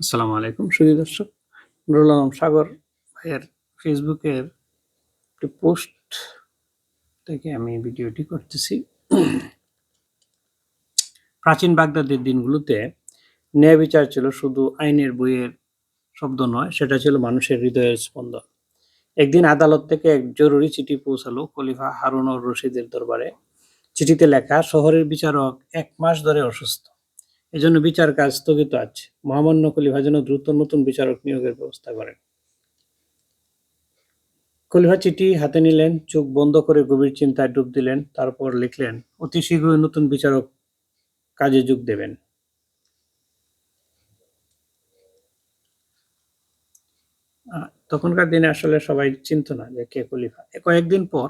আসসালামু আলাইকুম। সুধী দর্শক নুরুল আলম সাগর ভাইয়ের ফেসবুকের একটি পোস্ট থেকে আমি ভিডিওটি করতেছি। প্রাচীন বাগদাদের দিনগুলোতে ন্যায় বিচার ছিল শুধু আইনের বইয়ের শব্দ নয়, সেটা ছিল মানুষের হৃদয়ের স্পন্দন। একদিন আদালত থেকে এক জরুরি চিঠি পৌঁছালো খলিফা হারুন রশিদের দরবারে। চিঠিতে লেখা, শহরের বিচারক এক মাস ধরে অসুস্থ। এজন্য বিচার কাজ স্থগিত আছে। মহামান্য যেন দ্রুত নতুন বিচারক নিয়োগের ব্যবস্থা করেন। খলিফা চিঠি হাতে নিলেন, চোখ বন্ধ করে গভীর চিন্তায় ডুব দিলেন, তারপর লিখলেন, অতি শীঘ্রই নতুন বিচারক কাজে যোগ দেবেন। তখনকার দিনে আসলে সবাই চিনত না যে কে খলিফা কয়েকদিন পর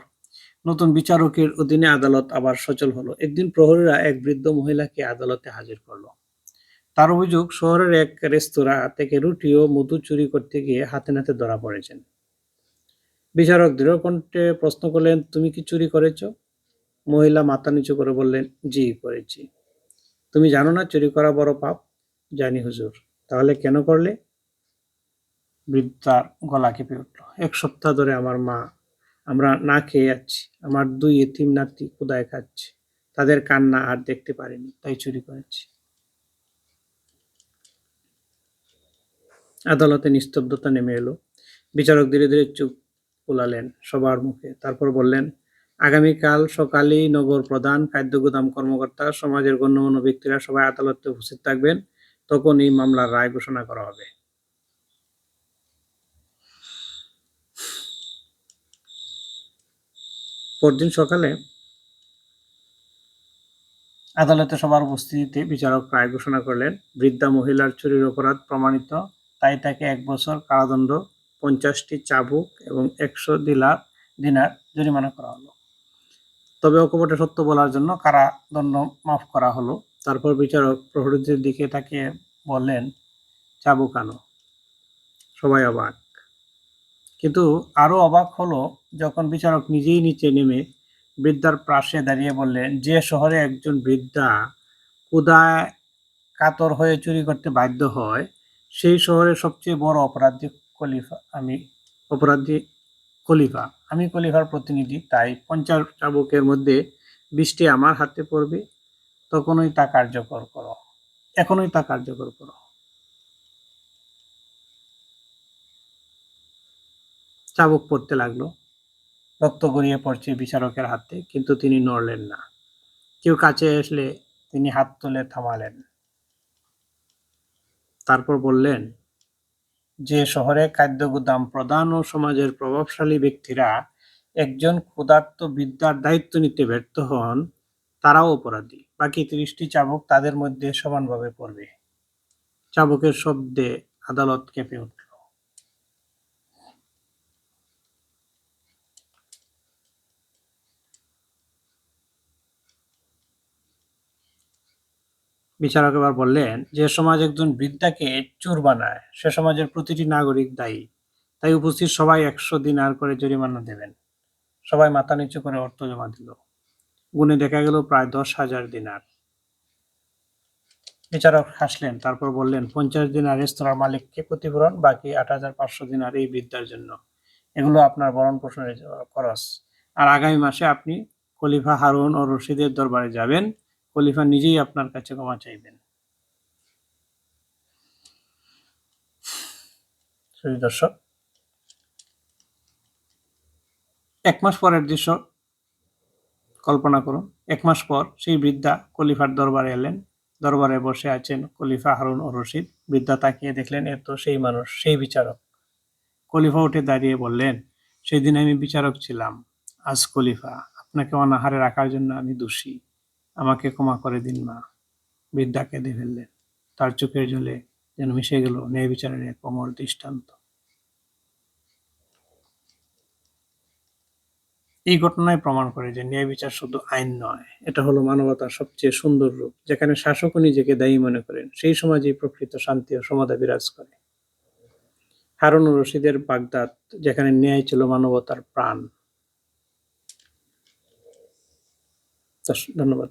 নতুন বিচারকের অধীনে আদালত আবার সচল হলো। একদিন প্রহরীরা এক বৃদ্ধ মহিলাকে আদালতে হাজির করল। তার অভিযোগ, শহরের এক রেস্তোরাঁ থেকে রুটি ও মধু চুরি করতে গিয়ে হাতে নাতে ধরা পড়েছেন। বিচারক দৃঢ় কণ্ঠে প্রশ্ন করলেন, তুমি কি চুরি করেছ? মহিলা মাথা নিচু করে বললেন, জি, করেছি। তুমি জানো না চুরি করা বড় পাপ? জানি হুজুর। তাহলে কেন করলে? বৃদ্ধার গলা কেঁপে উঠল। এক সপ্তাহ ধরে আমার মা আমরা না খেয়ে যাচ্ছি। আমার দুই এতিম নাতি কোদায় খাচ্ছে। তাদের কান্না আর দেখতে পারিনি, তাই চুরি করেছি। আদালতে নিস্তব্ধতা নেমে এলো। বিচারক ধীরে ধীরে চুপ পোলালেন সবার মুখে। তারপর বললেন, আগামীকাল সকালেই নগর প্রধান, খাদ্য গুদাম কর্মকর্তা, সমাজের গণ্যমান্য ব্যক্তিরা সবাই আদালতে উপস্থিত থাকবেন। তখন এই মামলার রায় ঘোষণা করা হবে। পরদিন সকালে আদালতে সবার উপস্থিতিতে বিচারক রায় ঘোষণা করলেন, বৃদ্ধা মহিলার চুরির অপরাধ প্রমাণিত, তাই তাকে এক বছর কারাদণ্ড, পঞ্চাশটি চাবুক এবং একশো দিলার দিনার জরিমানা করা হলো। তবে অকপটে সত্য বলার জন্য কারাদণ্ড মাফ করা হলো। তারপর বিচারক প্রহরীদের দিকে তাকে বললেন, চাবুক আনো, সবাই অবাক। কিন্তু আরও অবাক হলো যখন বিচারক নিজেই নিচে নেমে বৃদ্ধার পাশে দাঁড়িয়ে বললেন, যে শহরে একজন বৃদ্ধা ক্ষুদায় কাতর হয়ে চুরি করতে বাধ্য হয়, সেই শহরের সবচেয়ে বড় অপরাধী খলিফা আমি, অপরাধী খলিফা। আমি খলিফার প্রতিনিধি, তাই পঞ্চাশ চাবুকের মধ্যে বৃষ্টি আমার হাতে পড়বে, তখনই তা কার্যকর করো। এখনই তা কার্যকর করো। চাবুক পড়তে লাগল। রক্ত গড়িয়ে পড়ছে বিচারকের হাতে, কিন্তু তিনি নড়লেন না। কেউ কাছে আসলে তিনি হাত তুলে থামালেন। তারপর বললেন, যে শহরে খাদ্য গুদাম প্রধান ও সমাজের প্রভাবশালী ব্যক্তিরা একজন ক্ষুধার্ত বিদ্যার দায়িত্ব নিতে ব্যর্থ হন, তারাও অপরাধী। বাকি ত্রিশটি চাবুক তাদের মধ্যে সমানভাবে পড়বে। চাবুকের শব্দে আদালত কেঁপে উঠল। বিচারক এবার বললেন যে, সমাজ একজন বৃদ্ধাকে চোর বানায়। সে সমাজের প্রতিটি নাগরিক দায়ী। তাই উপস্থিত সবাই একশো দিন আর করে জরিমানা দেবেন। সবাই মাথা নিচু করে অর্থ জমা দিল। গুণে দেখা গেল প্রায় দশ হাজার দিনার। বিচারক হাসলেন, তারপর বললেন, পঞ্চাশ দিনার রেস্তোরাঁর মালিককে ক্ষতিপূরণ, বাকি আট হাজার পাঁচশো দিনার এই বৃদ্ধার জন্য। এগুলো আপনার বরণ পোষণের খরচ। আর আগামী মাসে আপনি খলিফা হারুন ও রশিদের দরবারে যাবেন। খলিফা নিজেই আপনার কাছে ক্ষমা চাইবেন। দর্শক। এক মাস পরের দৃশ্য কল্পনা করুন। এক মাস পর সেই বৃদ্ধা খলিফার দরবারে এলেন। দরবারে বসে আছেন খলিফা হারুন ও রশিদ। বৃদ্ধা তাকিয়ে দেখলেন এ তো সেই মানুষ সেই বিচারক। খলিফা উঠে দাঁড়িয়ে বললেন সেই দিন আমি বিচারক ছিলাম। আজ খলিফা আপনাকে অনাহারে রাখার জন্য আমি দোষী। আমাকে ক্ষমা করে দিন মা। বৃদ্ধা কেঁদে ফেললেন। তার চোখের জলে যেন মিশে গেল ন্যায় বিচারের এক অমর দৃষ্টান্ত। এই ঘটনায় প্রমাণ করে যে ন্যায় বিচার শুধু আইন নয়, এটা হলো মানবতার সবচেয়ে সুন্দর রূপ, যেখানে শাসকও নিজেকে দায়ী মনে করেন। সেই সমাজেই প্রকৃত শান্তি ও সমাধা বিরাজ করে। হারুন রশিদের বাগদাদ, যেখানে ন্যায় ছিল মানবতার প্রাণ। ধন্যবাদ।